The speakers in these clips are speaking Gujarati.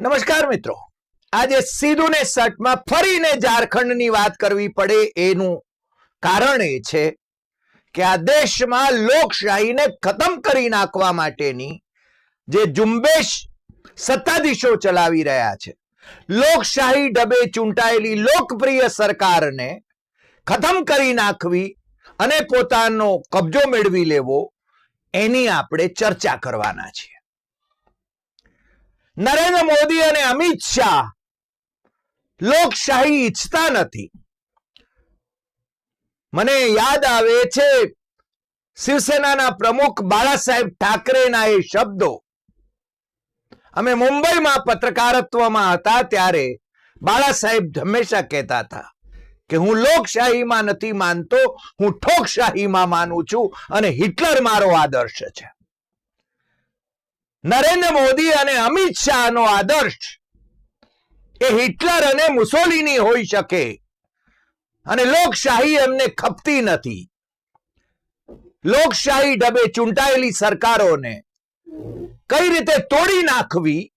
નમસ્કાર મિત્રો. આજે સીધું ને સટમાં ફરીને ઝારખંડની વાત કરવી પડે એનું કારણ એ છે કે આ દેશમાં લોકશાહીને ખતમ કરી નાખવા માટેની જે ઝુંબેશ સત્તાધીશો ચલાવી રહ્યા છે. લોકશાહી ડબે ચૂંટાયેલી લોકપ્રિય સરકારને ખતમ કરી નાખવી અને પોતાનો કબજો મેળવી લેવો એની આપણે ચર્ચા કરવાના છીએ. નરેન્દ્ર મોદી અને અમિત શાહ લોકશાહી ઈચ્છતા નથી. મને યાદ આવે છે શિવસેનાના પ્રમુખ બાળા ઠાકરેના એ શબ્દો. અમે મુંબઈમાં પત્રકારત્વમાં હતા ત્યારે બાળા સાહેબ હંમેશા કહેતા હતા કે હું લોકશાહીમાં નથી માનતો, હું ઠોકશાહીમાં માનું છું અને હિટલર મારો આદર્શ છે. નરેન્દ્ર મોદી અને અમિત શાહનો આદર્શ એ હિટલર અને મુસોલિની હોઈ શકે. અને લોકશાહી એમને ખપતી નથી. લોકશાહી ડબે ચૂંટાયેલી સરકારોને કઈ રીતે તોડી નાખવી?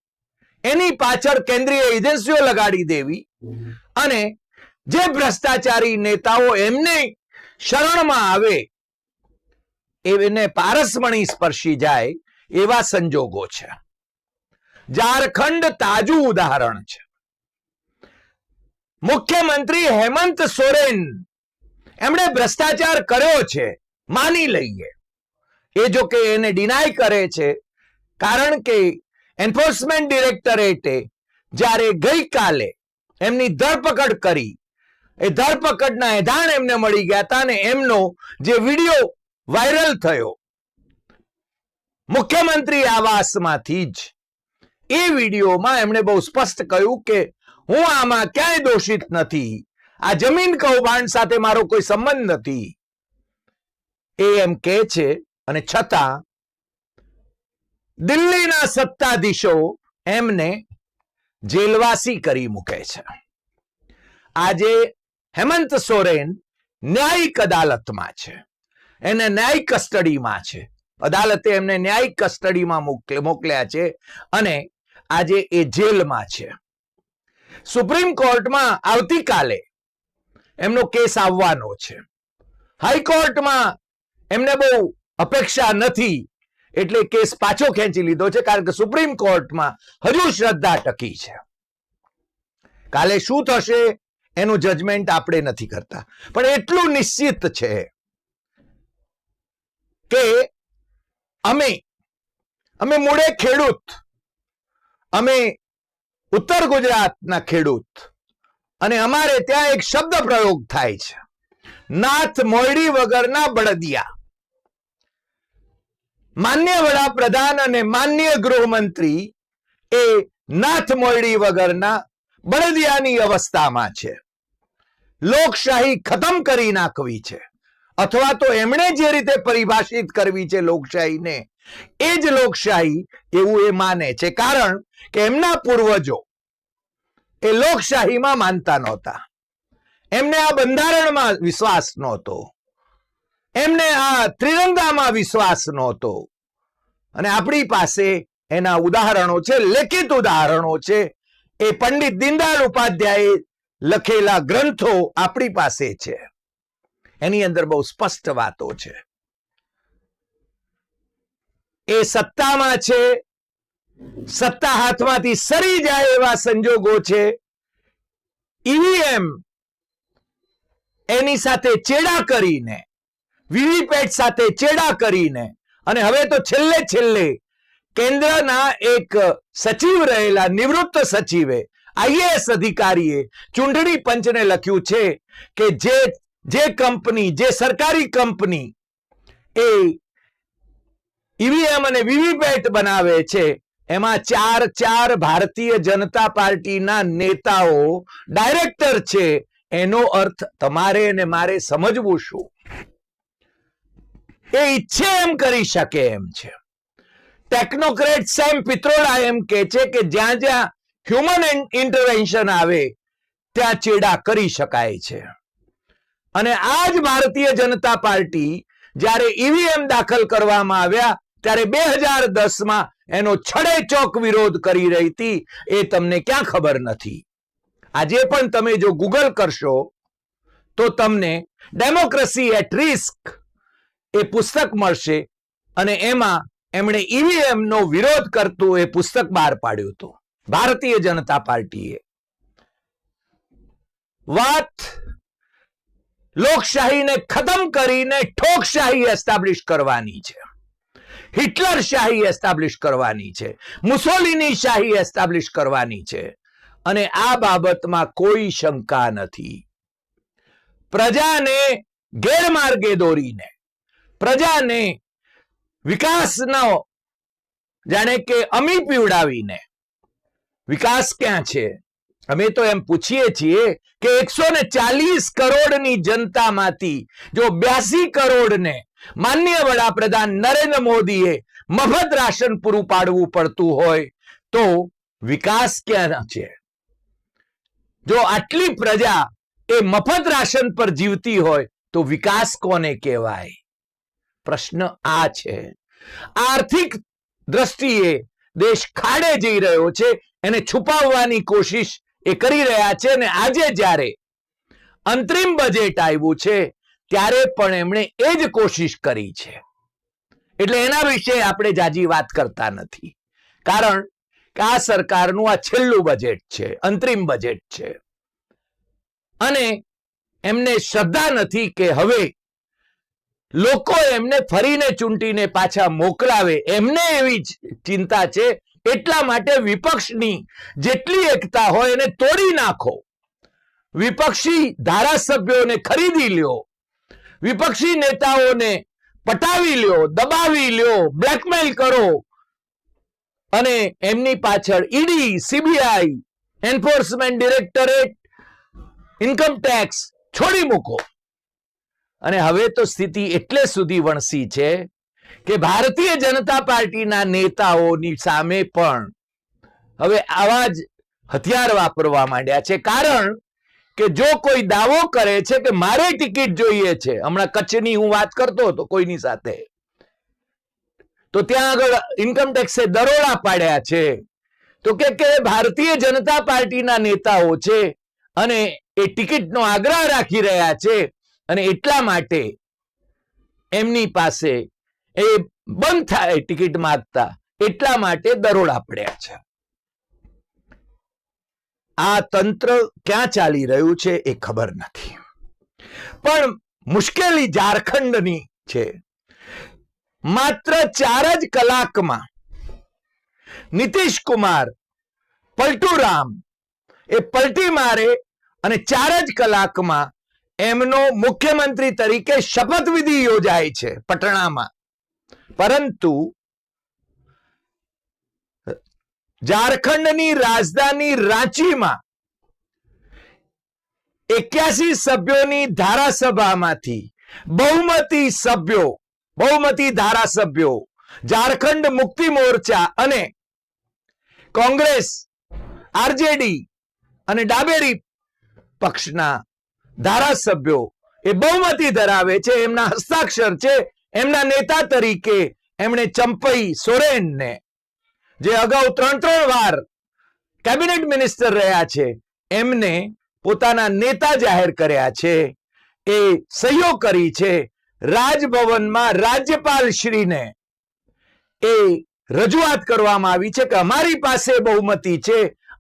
એની પાછળ કેન્દ્રીય એજન્સીઓ લગાડી દેવી. અને જે ભ્રષ્ટાચારી નેતાઓ એમને શરણમાં આવે એને પારસમણી સ્પર્શી જાય એવા સંજોગો છે. ઝારખંડ તાજું ઉદાહરણ છે. મુખ્યમંત્રી હેમંત સોરેન એમણે ભ્રષ્ટાચાર કર્યો છે, માની લઈએ. એ જો કે એને ડિનાય કરે છે, કારણ કે એન્ફોર્સમેન્ટ ડિરેક્ટરેટે જ્યારે ગઈકાલે એમની ધરપકડ કરી, એ ધરપકડના એધાણ એમને મળી ગયા હતા ને એમનો જે વીડિયો વાયરલ થયો મુખ્યમંત્રી આવાસમાંથી જ. એ વિડીયોમાં એમણે બહુ સ્પષ્ટ કહ્યું કે હું આમાં ક્યાંય દોષિત નથી. આ જમીન કૌભાંડ સાથે મારો કોઈ સંબંધ નથી. એ એમ કહે છે અને છતાં દિલ્હીના સત્તાધીશો એમને જેલવાસી કરી મૂકે છે. આજે હેમંત સોરેન ન્યાયિક અદાલતમાં છે. એને ન્યાયિક કસ્ટડીમાં છે. અદાલતે એમને ન્યાયિક કસ્ટડીમાં મોકલ્યા છે અને આજે એ જેલમાં છે. સુપ્રીમ કોર્ટમાં આવતીકાલે એમનો કેસ આવવાનો છે. હાઈકોર્ટમાં એમને બહુ અપેક્ષા નથી એટલે કેસ પાછો ખેંચી લીધો છે કારણ કે સુપ્રીમ કોર્ટમાં હજુ શ્રદ્ધા ટકી છે. કાલે શું થશે એનું જજમેન્ટ આપણે નથી કરતા. પણ એટલું નિશ્ચિત છે કે અમે અમે મૂળે ખેડૂત. અમે ઉત્તર ગુજરાતના ખેડૂત. અને અમારે ત્યાં એક શબ્દ પ્રયોગ થાય છે. નાથ મોયડી વગરના બળદિયા. માન્ય વડાપ્રધાન અને માન્ય ગૃહમંત્રી એ નાથ મોયડી વગરના બળદિયાની અવસ્થામાં છે. લોકશાહી ખતમ કરી નાખવી છે. અથવા તો એમણે જે રીતે પરિભાષિત કરવી છે લોકશાહીને, એ જ લોકશાહી એવું એ માને છે. કારણ કે એમના પૂર્વજો એ લોકશાહીમાં માનતા નહોતા. એમને આ બંધારણમાં વિશ્વાસ નહોતો. એમને આ ત્રિરંગામાં વિશ્વાસ નહોતો. અને આપણી પાસે એના ઉદાહરણો છે, લેખિત ઉદાહરણો છે. એ પંડિત દીનદયાળ ઉપાધ્યાયે લખેલા ગ્રંથો આપણી પાસે છે. એની અંદર બહુ સ્પષ્ટ વાતો છે. એ સત્તામાં છે, સત્તા હાથમાંથી સરી જાય એવા સંજોગો છે. ઈવીએમ એની સાથે ચેડા કરીને વીવીપેટ સાથે ચેડા કરીને, અને હવે તો છેલ્લે છેલ્લે કેન્દ્રના એક સચિવ રહેલા, નિવૃત્ત સચિવે આઈએએસ અધિકારીએ ચૂંટણી પંચને લખ્યું છે કે જે જે કંપની, જે સરકારી કંપની એ ઈવીએમ અને વીવીપેટ બનાવે છે, એમાં ચાર ચાર ભારતીય જનતા પાર્ટીના નેતાઓ ડાયરેક્ટર છે. એનો અર્થ તમારે અને મારે સમજવું શું? એ ઈચ્છે એમ કરી શકે એમ છે. ટેકનોક્રેટ સેમ પિત્રોડા એમ કે છે કે જ્યાં જ્યાં હ્યુમન ઇન્ટરવેન્શન આવે, ત્યાં ચેડા કરી શકાય છે. અને આ જ ભારતીય જનતા પાર્ટી જ્યારે ઈવીએમ દાખલ કરવામાં આવ્યા, ત્યારે બે હજાર દસમાં એનો છડે ચોક વિરોધ કરી રહી હતી, એ તમને ક્યાં ખબર નથી. આજે પણ તમે જો ગૂગલ કરશો, તો તમને ડેમોક્રેસી એટ રિસ્ક એ પુસ્તક મળશે અને એમાં એમણે ઈવીએમ નો વિરોધ કરતું એ પુસ્તક બહાર પાડ્યું હતું. ભારતીય જનતા પાર્ટીએ. વાત લોકશાહીને ખતમ કરીને ઠોકશાહી એસ્ટાબ્લિશ કરવાની છે. હિટલર શાહી એસ્ટાબ્લિશ કરવાની છે. મુસોલિની શાહી એસ્ટાબ્લિશ કરવાની છે. અને આ બાબતમાં કોઈ શંકા નથી. પ્રજાને ગેરમાર્ગે દોરીને, પ્રજાને વિકાસનો, જાણે કે અમી પીવડાવીને વિકાસ ક્યાં છે? અમે તો એમ પૂછીએ છીએ કે એકસો ને ચાલીસ કરોડની જનતામાંથી જો બ્યાસી કરોડને માન્ય વડાપ્રધાન નરેન્દ્ર મોદીએ મફત રાશન પૂરું પાડવું પડતું હોય તો વિકાસ ક્યાં છે? જો આટલી પ્રજા એ મફત રાશન પર જીવતી હોય તો વિકાસ કોને કહેવાય? પ્રશ્ન આ છે. આર્થિક દ્રષ્ટિએ દેશ ખાડે જઈ રહ્યો છે, એને છુપાવવાની કોશિશ એ કરી રહ્યા છે અને આજે જ્યારે અંતરિમ બજેટ આવ્યું છે, ત્યારે પણ એમણે એ જ કોશિશ કરી છે. એટલે એના વિશે આપણે જાજી વાત કરતા નથી. કારણ કે આ સરકારનું આ છેલ્લું બજેટ છે, અંતરિમ બજેટ છે. અને એમને શ્રદ્ધા નથી કે હવે લોકો એમને ફરીને ચૂંટીને પાછા મોકલાવે. એમને એવી ચિંતા છે એટલા માટે વિપક્ષની જેટલી એકતા હોય એને તોડી નાખો. વિપક્ષી ધારાસભ્યોને ખરીદી લ્યો. વિપક્ષી નેતાઓને પટાવી લ્યો, દબાવી લ્યો બ્લેકમેલ કરો. અને એમની પાછળ ED, CBI enforcement directorate income tax છોડી મૂકો. અને હવે તો સ્થિતિ એટલે સુધી વણસી છે કે ભારતીય જનતા પાર્ટીના નેતાઓની સામે પણ હવે આવા જ હથિયાર વાપરવા માંડ્યા છે. કારણ કે જો કોઈ દાવો કરે છે કે મારે ટિકિટ જોઈએ છે, હમણાં કચ્છની હું વાત કરતો હતો કોઈની સાથે, તો ત્યાં આગળ ઇન્કમ ટેક્સે દરોડા પાડ્યા છે. તો કે કે ભારતીય જનતા પાર્ટીના નેતાઓ છે અને એ ટિકિટનો આગ્રહ રાખી રહ્યા છે અને એટલા માટે એમની પાસે એ બંધ થાય ટિકિટ માગતા, એટલા માટે દરોડા પડ્યા છે. આ તંત્ર ક્યાં ચાલી રહ્યું છે એ ખબર નથી. પણ મુશ્કેલી ઝારખંડની છે. માત્ર ચાર જ કલાકમાં નીતિશ કુમાર, પલટુરામ, એ પલટી મારે અને ચાર જ કલાકમાં એમનો મુખ્યમંત્રી તરીકે શપથવિધિ યોજાય છે પટણામાં. પરંતુ, ઝારખંડની રાજધાની રાંચીમાં એક્યાસી સભ્યોની ધારાસભામાંથી બહુમતી સભ્યો, બહુમતી ધારાસભ્યો, ઝારખંડ મુક્તિ મોરચા અને કોંગ્રેસ, આરજેડી અને ડાબેરી પક્ષના ધારાસભ્યો એ બહુમતી ધરાવે છે, એમના હસ્તાક્ષર છે એમના નેતા તરીકે એમણે ચંપઈ સોરેનને, જે અગાઉ ત્રણ ત્રણ વાર કેબિનેટ મિનિસ્ટર રહ્યા છે, એમને પોતાના નેતા જાહેર કર્યા છે. એ સહીઓ કરી છે રાજભવનમાં રાજ્યપાલ શ્રીને એ રજૂઆત કરવામાં આવી છે કે અમારી પાસે બહુમતી છે,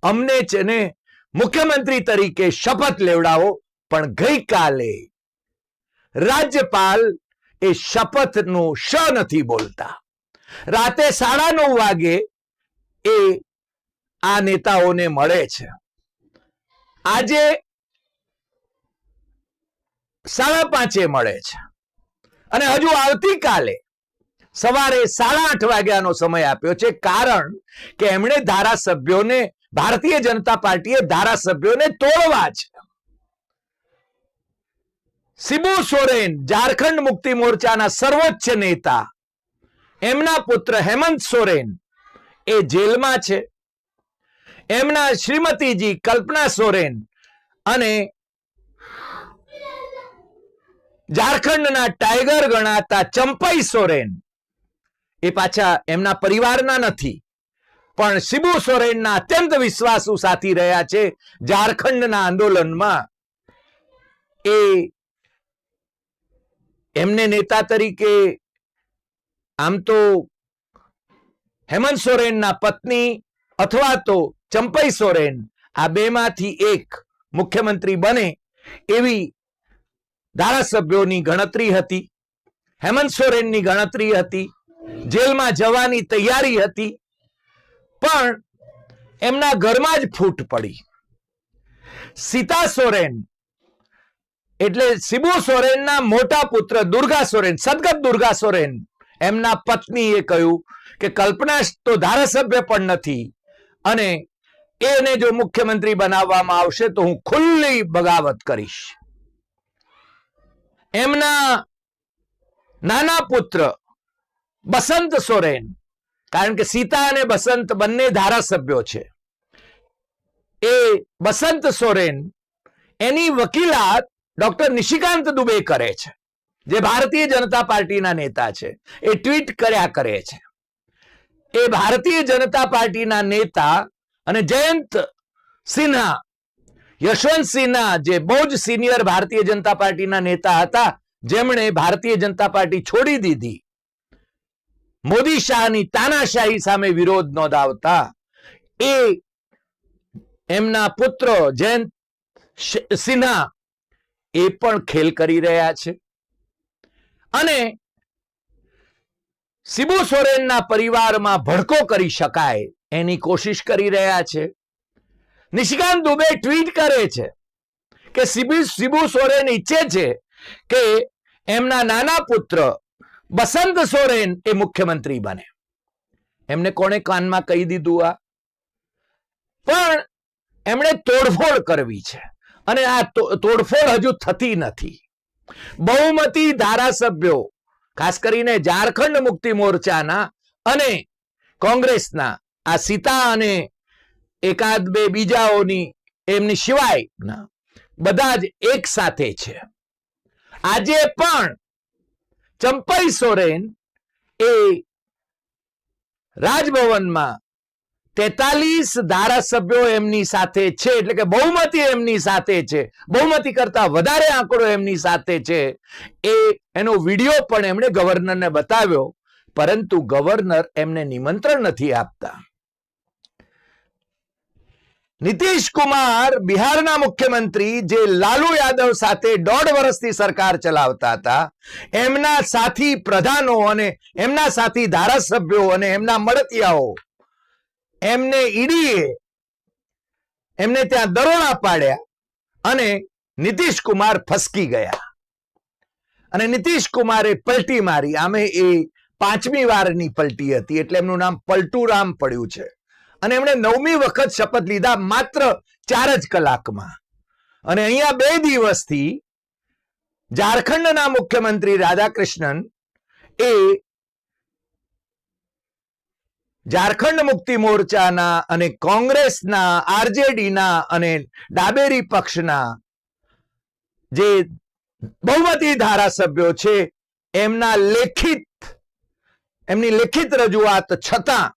અમને છે ને મુખ્યમંત્રી તરીકે શપથ લેવડાવો. પણ ગઈકાલે રાજ્યપાલ એ શપથનું શ નથી બોલતા. રાતે સાડા નવ વાગે એ આ નેતાઓને મળે છે. આજે સાડા પાંચે મળે છે. અને હજુ આવતીકાલે સવારે સાડા આઠ વાગ્યાનો સમય આપ્યો છે, કારણ કે એમણે ધારાસભ્યોને, ભારતીય જનતા પાર્ટીએ ધારાસભ્યોને તોડવા છે સિબુ સોરેન ઝારખંડ મુક્તિ મોરચાના સર્વોચ્ચ નેતા. એમના પુત્ર હેમંત સોરેન એ જેલમાં છે. એમના શ્રીમતીજી કલ્પના સોરેન અને ઝારખંડના ટાઈગર ગણાતા ચંપઈ સોરેન એ પાછા એમના પરિવારના નથી. પણ શિબુ સોરેનના અત્યંત વિશ્વાસુ સાથી રહ્યા છે ઝારખંડના આંદોલનમાં. એ એમને નેતા તરીકે આમ તો હેમંત સોરેનના પત્ની અથવા તો ચંપઈ સોરેન આ બેમાંથી એક મુખ્યમંત્રી બને એવી ધારાસભ્યોની ગણતરી હતી. હેમંત સોરેનની ગણતરી હતી. જેલમાં જવાની તૈયારી હતી. પણ એમના ઘરમાં જ ફૂટ પડી. સીતા સોરેન એટલે શિબુ સોરેનના મોટા પુત્ર દુર્ગા સોરેન, સદગત દુર્ગા સોરેન, એમના પત્નીએ કહ્યું કે કલ્પના તો ધારાસભ્ય પણ નથી અને એને જો મુખ્યમંત્રી બનાવવામાં આવશે તો હું ખુલ્લી બગાવત કરીશ. એમના નાના પુત્ર બસંત સોરેન, કારણ કે સીતા અને બસંત બંને ધારાસભ્યો છે, એ બસંત સોરેન એની વકીલાત ડોક્ટર નિશિકાંત દુબે કરે છે, જે ભારતીય જનતા પાર્ટીના નેતા છે, એ ટ્વીટ કર્યા કરે છે. એ ભારતીય જનતા પાર્ટીના નેતા અને જયંત સિન્હા, યશવંત સિન્હા જે બહુ જ સિનિયર ભારતીય જનતા પાર્ટીના નેતા હતા, જેમણે ભારતીય જનતા પાર્ટી છોડી દીધી. મોદી શાહની તાનાશાહી સામે વિરોધ નોંધાવતા, એ એમના પુત્ર જયંત સિન્હા એ પણ ખેલ કરી રહ્યા છે. અને શિબુ સોરેનના પરિવારમાં ભડકો કરી શકાય એની કોશિશ કરી રહ્યા છે. નિશિકાંત દુબે ટ્વીટ કરે છે કે શિબુ શિબુ સોરેન ઈચ્છે છે કે એમના નાના પુત્ર બસંત સોરેન એ મુખ્યમંત્રી બને. એમને કોણે કાનમાં કહી દીધું આ? પણ એમણે તોડફોડ કરવી છે. અને આ તોડફોડ હજુ થતી નથી. બહુમતી ધારાસભ્યો, ખાસ કરીને ઝારખંડ મુક્તિ મોરચાના અને કોંગ્રેસના, આ સીતા અને એકાદ બે બીજાઓની, એમની સિવાયના, બધા જ એક સાથે છે. આજે પણ ચંપઈ સોરેન એ રાજભવનમાં તેતાલીસ ધારાસભ્યો એમની સાથે છે, એટલે કે બહુમતી એમની સાથે છે. બહુમતી કરતા વધારે આંકડો એમની સાથે છે. એ, એનો વીડિયો પણ એમણે ગવર્નરને બતાવ્યો, પરંતુ ગવર્નર એમને નિમંત્રણ નથી આપતા. નીતિશ કુમાર બિહારના મુખ્યમંત્રી, જે લાલુ યાદવ સાથે દોઢ વર્ષથી સરકાર ચલાવતા હતા, એમના સાથી પ્રધાનો અને એમના સાથી ધારાસભ્યો અને એમના મળતિયાઓ એમને ઈડીએ એમને ત્યાં દરોડા પાડ્યા અને નીતિશ ફસકી ગયા. અને નીતિશ પલટી મારી. આમે એ પાંચમી વારની પલટી હતી, એટલે એમનું નામ પલટુરામ પડ્યું છે. અને એમણે નવમી વખત શપથ લીધા માત્ર ચાર જ કલાકમાં. અને અહીંયા બે દિવસથી ઝારખંડના મુખ્યમંત્રી રાધાકૃષ્ણન એ ઝારખંડ મુક્તિ મોરચાના અને કોંગ્રેસના, આરજેડીના અને ડાબેરી પક્ષના જે બહુમતી ધારાસભ્યો છે, એમના લેખિત, એમની લેખિત રજૂઆત છતાં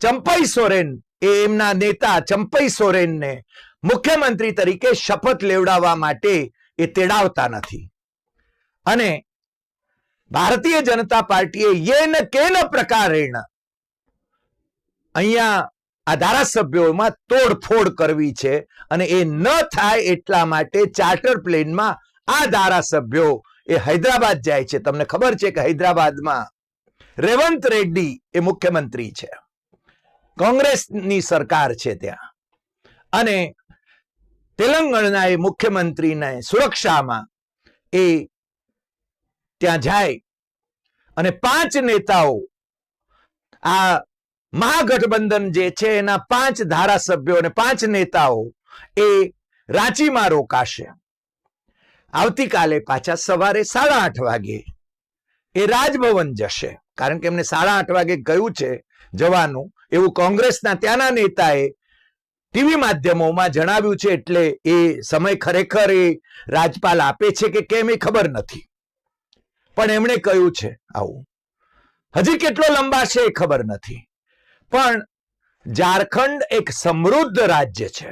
ચંપઈ સોરેન એ એમના નેતા ચંપઈ સોરેનને મુખ્યમંત્રી તરીકે શપથ લેવડાવવા માટે એ તેડાવતા નથી. અને ભારતીય જનતા પાર્ટીએ યેન કેન પ્રકારેણ. અહીંયા આ ધારાસભ્યોમાં તોડફોડ કરવી છે અને એ ન થાય એટલા માટે ચાર્ટર પ્લેનમાં આ ધારાસભ્યો એ હૈદરાબાદ જાય છે. તમને ખબર છે કે હૈદરાબાદમાં રેવંત રેડ્ડી એ મુખ્યમંત્રી છે. કોંગ્રેસની સરકાર છે ત્યાં. અને તેલંગણના એ મુખ્યમંત્રીને સુરક્ષામાં એ ત્યાં જાય. અને પાંચ નેતાઓ આ મહાગઠબંધન જે છે, એના પાંચ ધારાસભ્યો અને પાંચ નેતાઓ એ રાંચીમાં રોકાશે. આવતીકાલે પાછા સવારે સાડા આઠ વાગે એ રાજભવન જશે. કારણ કે એમને સાડા આઠ વાગે ગયું છે જવાનું. એવું કોંગ્રેસના ત્યાંના નેતાએ ટીવી માધ્યમોમાં જણાવ્યું છે, એટલે એ સમય ખરેખર એ રાજપાલ આપે છે કે કેમ એ ખબર નથી. પણ એમણે કહ્યું છે આવું? હજી કેટલો લંબાશે એ ખબર નથી. પણ ઝારખંડ એક સમૃદ્ધ રાજ્ય છે.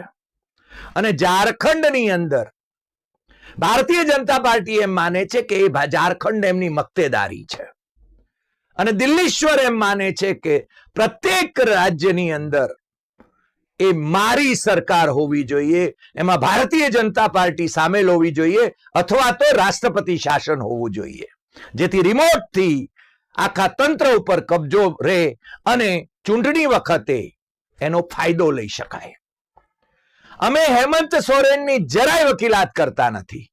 અને ઝારખંડની અંદર ભારતીય જનતા પાર્ટી એમ માને છે કે એ ઝારખંડ એમની મક્તેદારી છે. અને દિલ્હીશ્વર એમ માને છે કે પ્રત્યેક રાજ્યની અંદર એ મારી સરકાર હોવી જોઈએ, એમાં ભારતીય જનતા પાર્ટી સામેલ હોવી જોઈએ, અથવા તો રાષ્ટ્રપતિ શાસન હોવું જોઈએ. જેથી રિમોટથી આખા તંત્ર ઉપર કબજો રહે અને ચૂંટણી વખતે એનો ફાયદો લઈ શકાય. અમે હેમંત સોરેનની જરાય વકીલાત કરતા નથી.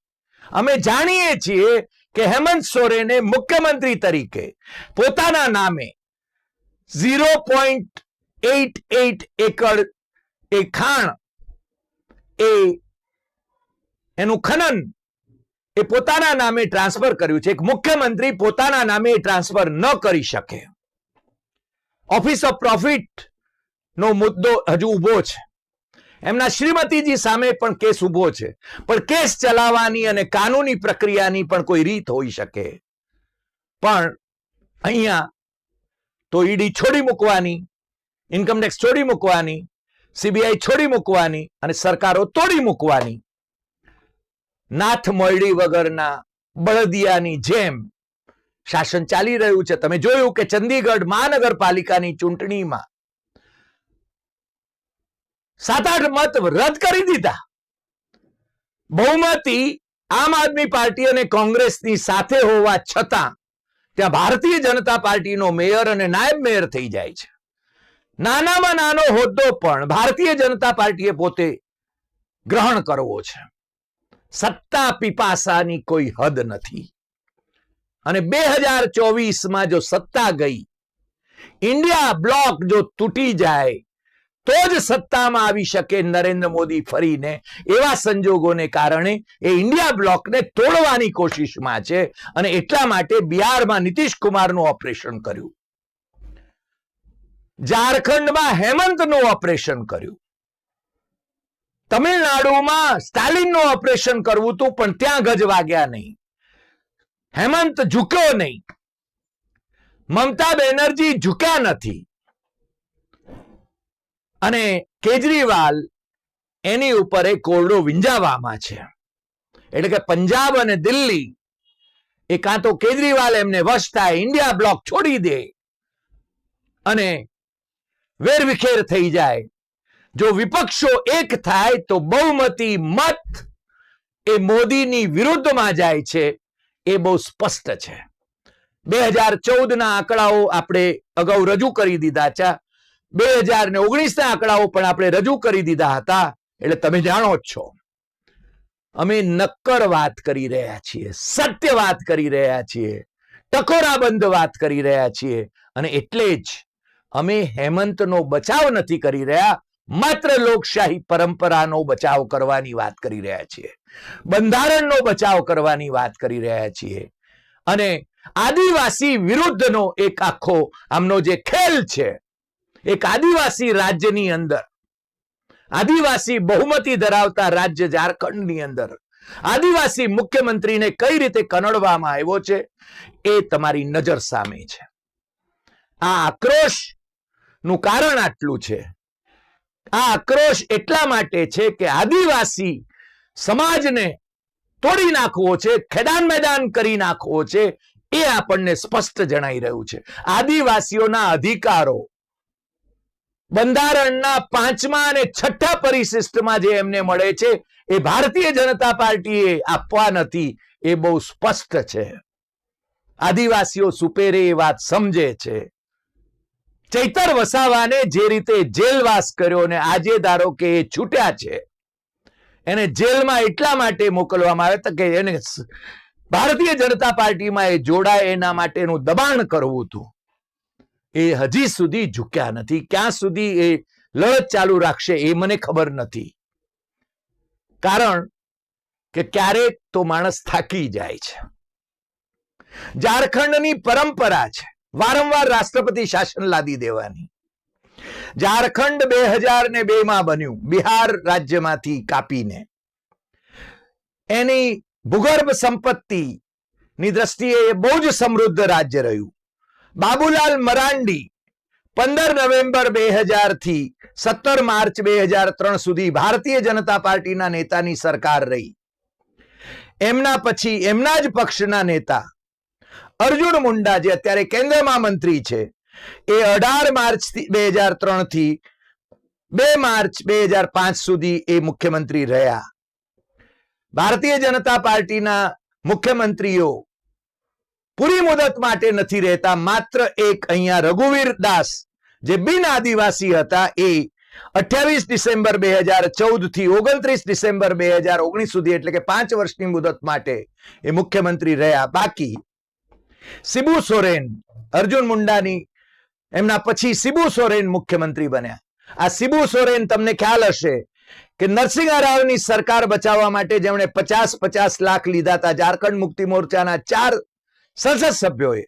અમે જાણીએ છીએ કે હેમંત સોરેને મુખ્યમંત્રી તરીકે પોતાના નામે zero point eight eight acre એ ખાણ એ એનું ખનન એ પોતાના નામે ટ્રાન્સફર કર્યું છે. એક મુખ્યમંત્રી પોતાના નામે ટ્રાન્સફર ન કરી શકે. ઓફિસ ઓફ પ્રોફિટ નો મુદ્દો હજુ ઊભો છે. એમના શ્રીમતીજી સામે પણ કેસ ઊભો છે. પણ કેસ ચલાવવાની અને કાનૂની પ્રક્રિયાની પણ કોઈ રીત હોઈ શકે. પણ અહીંયા તો ઈડી છોડી મૂકવાની ઇન્કમટેક્સ છોડી મૂકવાની સીબીઆઈ છોડી મૂકવાની અને સરકારો તોડી મૂકવાની નાથ મળી વગરના બળદિયાની જેમ શાસન ચાલી રહ્યું છે. તમે જોયું કે ચંદીગઢ મહાનગરપાલિકાની ચૂંટણીમાં સાત આઠ મત રદ કરી દીધા. બહુમતી આમ આદમી પાર્ટી અને કોંગ્રેસની સાથે હોવા છતાં ત્યાં ભારતીય જનતા પાર્ટીનો મેયર અને નાયબ મેયર થઈ જાય છે. નાનામાં નાનો હોદ્દો પણ ભારતીય જનતા પાર્ટીએ પોતે ગ્રહણ કરવો છે. સત્તા પીપાસાની કોઈ હદ નથી. અને બે હજાર ચોવીસમાં જો સત્તા ગઈ, ઇન્ડિયા બ્લોક જો તૂટી જાય, તો જ સત્તામાં આવી શકે નરેન્દ્ર મોદી ફરીને. એવા સંજોગોને કારણે એ ઇન્ડિયા બ્લોકને તોડવાની કોશિશમાં છે અને એટલા માટે બિહારમાં નીતિશ કુમારનું ઓપરેશન કર્યું. ઝારખંડમાં હેમંતનું ઓપરેશન કર્યું. તમિલનાડુમાં સ્ટાલિનનું ઓપરેશન કરવું હતું, પણ ત્યાં ગજ વાગ્યા નહીં. હેમંત ઝૂક્યો નહીં. મમતા બેનર્જી ઝૂક્યા નથી. અને કેજરીવાલ એની ઉપર એક કોરડો વિંજાવામાં છે. એટલે કે પંજાબ અને દિલ્હી એ કાં તો કેજરીવાલ એમને વશ થાય, ઇન્ડિયા બ્લોક છોડી દે અને વેરવિખેર થઈ જાય. જો વિપક્ષો એક થાય તો બહુમતી મત એ મોદીની વિરુદ્ધમાં જાય છે, એ બહુ સ્પષ્ટ છે. બે હજાર ચૌદ ના આંકડાઓ આપણે અગાઉ રજૂ કરી દીધા છે. બે હજાર ને ઓગણીસ ના આંકડાઓ પણ આપણે રજૂ કરી દીધા હતા, એટલે તમે જાણો જ છો. અમે નક્કર વાત કરી રહ્યા છીએ, સત્ય વાત કરી રહ્યા છીએ, ટકોરાબંધ વાત કરી રહ્યા છીએ, અને એટલે જ અમે હેમંતનો બચાવ નથી કરી રહ્યા માત્ર લોકશાહી પરંપરાનો બચાવ કરવાની વાત કરી રહ્યા છીએ. બંધારણનો બચાવ કરવાની વાત કરી રહ્યા છીએ. અને આદિવાસી વિરુદ્ધનો એક આખો આમનો જે ખેલ છે, એક આદિવાસી રાજ્યની અંદર, આદિવાસી બહુમતી ધરાવતા રાજ્ય ઝારખંડની અંદર, આદિવાસી મુખ્યમંત્રીને કઈ રીતે કનડવામાં આવ્યો છે, એ તમારી નજર સામે છે. આ આક્રોશનું કારણ આટલું છે. આ આક્રોશ એટલા માટે છે કે આદિવાસી સમાજને તોડી નાખવો છે, ખેદાન મેદાન કરી નાખવો છે, એ આપણને સ્પષ્ટ જણાઈ રહ્યું છે. આદિવાસીઓના અધિકારો બંધારણના પાંચમા અને છઠ્ઠા પરિશિષ્ટમાં જે એમને મળે છે, એ ભારતીય જનતા પાર્ટીએ આપવા નથી, એ બહુ સ્પષ્ટ છે. આદિવાસીઓ સુપેરે એ વાત સમજે છે. ચૈતર વસાવાને જે રીતે જેલવાસ કર્યો અને આજે ધારો કે એ છૂટ્યા છે, એને જેલમાં એટલા માટે મોકલવામાં આવે કે એને ભારતીય જનતા પાર્ટીમાં એ જોડાય, એના માટેનું દબાણ કરવું હતું. એ હજી સુધી ઝૂક્યા નથી. ક્યાં સુધી એ લડત ચાલુ રાખશે એ મને ખબર નથી. કારણ કે ક્યારેક તો માણસ થાકી જાય છે. ઝારખંડની પરંપરા છે. વારંવાર રાષ્ટ્રપતિ શાસન લાદી દેવાની. ઝારખંડ બે હજાર ને બે માં બન્યું, બિહાર રાજ્યમાંથી કાપીને. એની ભૂગર્ભ સંપત્તિ ની દ્રષ્ટિએ બહુ જ સમૃદ્ધ રાજ્ય રહ્યું. બાબુલાલ મરાંડી પંદર નવેમ્બર બે હજારથી સત્તર માર્ચ બે હજાર ત્રણ સુધી ભારતીય જનતા પાર્ટીના નેતાની સરકાર રહી. એમના પછી એમના જ પક્ષના નેતા અર્જુન મુંડા જે અત્યારે કેન્દ્રમાં મંત્રી છે, એ અઢાર માર્ચ બે હજાર ત્રણથી બે માર્ચ બે હજાર પાંચ સુધી એ મુખ્યમંત્રી રહ્યા. ભારતીય જનતા પાર્ટીના મુખ્યમંત્રીઓ પૂરી મુદત માટે નથી રહેતા, માત્ર એક અહીંયા રઘુવીર દાસ જે બિન આદિવાસી હતા, એ અઠ્યાવીસ ડિસેમ્બર બે હજાર ચૌદથી ઓગણત્રીસ ડિસેમ્બર બે હજાર ઓગણીસ સુધી એટલે કે પાંચ વર્ષની મુદત માટે એ મુખ્યમંત્રી રહ્યા. બાકી સિબુ સોરેન, અર્જુન મુંડાની, એમના પછી સિબુ સોરેન મુખ્યમંત્રી બન્યા. આ સિબુ સોરેન તમને ખ્યાલ હશે કે નરસિંહ રાવની સરકાર બચાવવા માટે જેમણે પચાસ પચાસ લાખ લીધા હતા ઝારખંડ મુક્તિ મોરચાના ચાર સંસદ સભ્યોએ.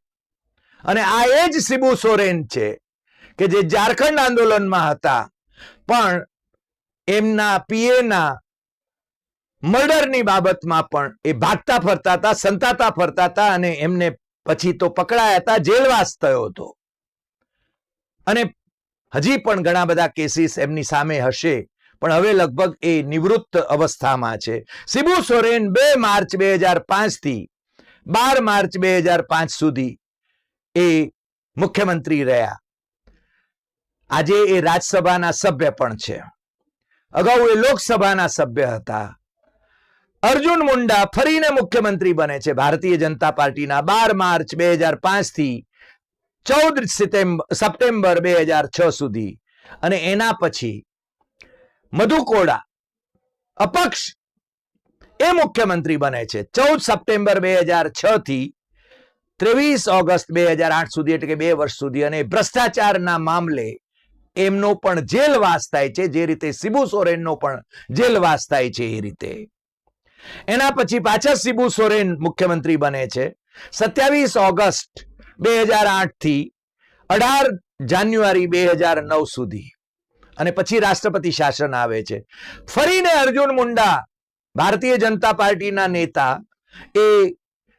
અને આ એ જ સિબુ સોરેન છે કે જે ઝારખંડ આંદોલનમાં હતા. પણ એમના પીએના મર્ડરની બાબતમાં પણ એ ભાગતા ફરતા હતા, સંતાતા ફરતા હતા અને એમને પછી તો પકડાયા હતા, જેલવાસ થયો હતો. અને હજી પણ ઘણા બધા કેસીસ એમની સામે હશે, પણ હવે લગભગ એ નિવૃત્ત અવસ્થામાં છે. સિબુ સોરેન બે માર્ચ બે હજાર પાંચથી બાર માર્ચ બે હજાર પાંચ સુધી એ મુખ્યમંત્રી રહ્યા. આજે એ રાજ્યસભાના સભ્ય પણ છે. અગાઉ એ લોકસભાના સભ્ય હતા. અર્જુન મુંડા ફરીને મુખ્યમંત્રી બને છે. ભારતીય જનતા પાર્ટીના બાર માર્ચ બે હજારથી ચૌદ સપ્ટેમ્બર બે હજાર છ સુધી. અને એના પછી મધુકોડા અપક્ષ એ મુખ્યમંત્રી બને છે. ચૌદ સપ્ટેમ્બર બે હજાર છ થી ત્રેવીસ ઓગસ્ટ બે હજાર આઠ સુધી, એટલે કે બે વર્ષ સુધી, અને ભ્રષ્ટાચારના મામલે એમનો પણ જેલવાસ થાય છે. જે રીતે સિબુ સોરેનનો પણ જેલવાસ થાય છે એ રીતે. એના પછી પાછા શિબુ સોરેન મુખ્યમંત્રી બને છે. સત્યાવીસ ઓગસ્ટ બે હજાર આઠથી અઢાર જાન્યુઆરી બે હજાર નવ સુધી. અને પછી રાષ્ટ્રપતિ શાસન આવે છે. ફરીને અર્જુન મુંડા, ભારતીય જનતા પાર્ટીના નેતા, એ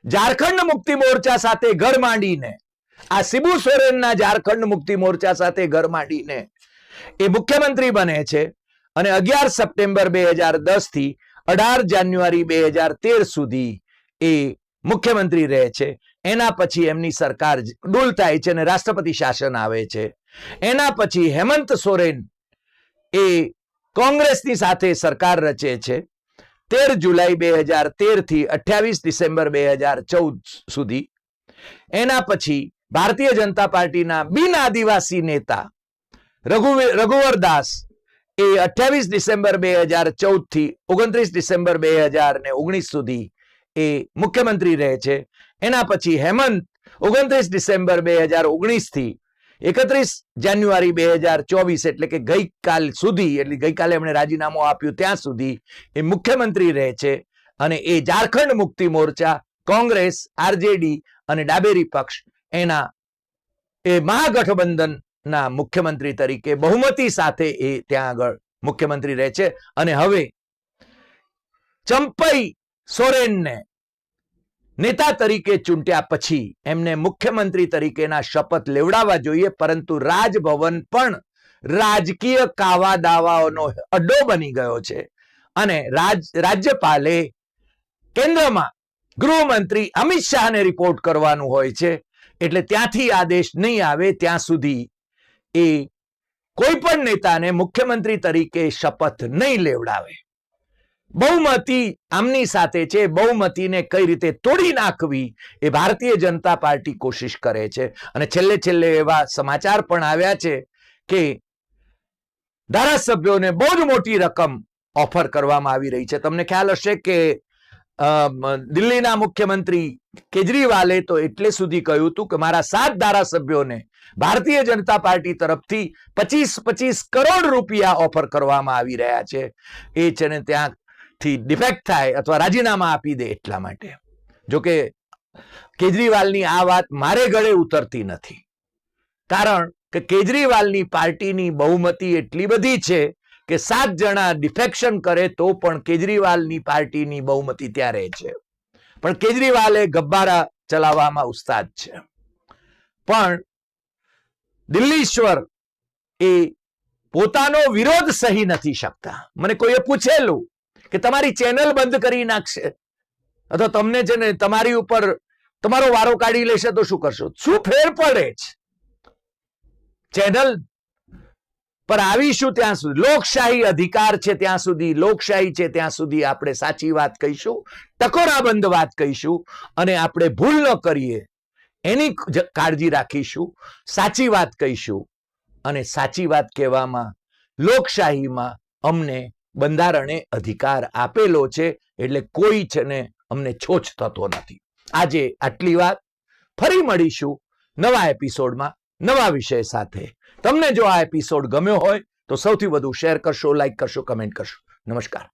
ઝારખંડ મુક્તિ મોરચા સાથે ઘર માંડીને, આ સિબુ સોરેનના ઝારખંડ મુક્તિ મોરચા સાથે ઘર માંડીને, એ મુખ્યમંત્રી બને છે. અને અગિયાર સપ્ટેમ્બર બે હજાર દસથી અઢાર જાન્યુઆરી બે હજાર તેર સુધી એ મુખ્યમંત્રી રહે છે. એના પછી એમની સરકાર ડૂલ થાય છે અને રાષ્ટ્રપતિ શાસન આવે છે. એના પછી હેમંત સોરેન એ કોંગ્રેસની સાથે સરકાર રચે છે. તેર જુલાઈ બે હજાર તેરથી અઠ્યાવીસ ડિસેમ્બર બે હજાર ચૌદ સુધી. એના પછી ભારતીય જનતા પાર્ટીના બિન આદિવાસી નેતા રઘુ રઘુવર દાસ એ અઠ્યાવીસ ડિસેમ્બર બે હજાર ચૌદથી ઓગણત્રીસ ડિસેમ્બર બે હજાર ને ઓગણીસ સુધી એ મુખ્યમંત્રી રહે છે. એના પછી હેમંત ઓગણત્રીસ ડિસેમ્બર બે હજાર ઓગણીસથી એકત્રીસ જાન્યુઆરી બે હજાર ચોવીસ એટલે કે ગઈકાલ સુધી, એટલે ગઈકાલે એમણે રાજીનામું આપ્યું ત્યાં સુધી એ મુખ્યમંત્રી રહે છે અને એ ઝારખંડ મુક્તિ મોરચા, કોંગ્રેસ, આરજેડી અને ડાબેરી પક્ષ એના એ મહાગઠબંધનના મુખ્યમંત્રી તરીકે બહુમતી સાથે એ ત્યાં આગળ મુખ્યમંત્રી રહે છે. અને હવે ચંપઈ સોરેનને નેતા તરીકે ચૂંટ્યા પછી એમને મુખ્યમંત્રી તરીકેના શપથ લેવડાવવા જોઈએ, પરંતુ રાજભવન પણ રાજકીય કાવા દાવાઓનો અડ્ડો બની ગયો છે. અને રાજ, રાજ્યપાલે કેન્દ્રમાં ગૃહમંત્રી અમિત શાહને રિપોર્ટ કરવાનું હોય છે. એટલે ત્યાંથી આદેશ નહીં આવે, ત્યાં સુધી એ કોઈ પણ નેતાને મુખ્યમંત્રી તરીકે શપથ નહીં લેવડાવે. બહુમતી આમની સાથે છે, બહુમતીને કઈ રીતે તોડી નાખવી એ ભારતીય જનતા પાર્ટી કોશિશ કરે છે. અને છેલ્લે છેલ્લે એવા સમાચાર પણ આવ્યા છે કે ધારાસભ્યોને બહુ જ મોટી રકમ ઓફર કરવામાં આવી રહી છે. તમને ખ્યાલ હશે કે દિલ્હીના મુખ્યમંત્રી કેજરીવાલે તો એટલે સુધી કહ્યું હતું કે મારા સાત ધારાસભ્યોને ભારતીય જનતા પાર્ટી તરફથી પચીસ પચીસ કરોડ રૂપિયા ઓફર કરવામાં આવી રહ્યા છે. એ છે ને ત્યાંથી ડિફેક્ટ થાય અથવા રાજીનામા આપી દે એટલા માટે. જોકે કેજરીવાલની આ વાત મારે ગળે ઉતરતી નથી. કારણ કે કેજરીવાલની પાર્ટીની બહુમતી એટલી બધી છે કે સાત જણા ડિફેક્શન કરે તો પણ કેજરીવાલની પાર્ટીની બહુમતી ત્યાં રહે છે. પણ કેજરીવાલ એ ગબ્બારા ચલાવવામાં ઉસ્તાદ છે. પણ દિલ્હીશ્વર એ પોતાનો વિરોધ સહી નથી શકતા. મને કોઈએ પૂછેલું કે તમારી ચેનલ બંધ કરી નાખશે. અથવા તમને છે ને તમારી ઉપર તમારો વારો કાઢી લેશે તો શું કરશો? શું ફેર પડે છે? ચેનલ પર આવીશું ત્યાં સુધી. લોકશાહી અધિકાર છે ત્યાં સુધી. લોકશાહી છે ત્યાં સુધી આપણે સાચી વાત કહીશું, ટકોરાબંધ વાત કહીશું અને આપણે ભૂલ ન કરીએ. એની કાળજી રાખીશું, સાચી વાત કહીશું અને સાચી વાત કહેવામાં લોકશાહીમાં અમને બંધારણે અધિકાર આપેલો છે એટલે કોઈ છે ને અમને છોછ થતો નથી. આજે આટલી વાત. ફરી મળીશું નવા એપિસોડમાં નવા વિષય સાથે. તમને જો આ એપિસોડ ગમ્યો હોય તો સૌથી વધુ શેર કરશો લાઈક કરશો કમેન્ટ કરશો. નમસ્કાર.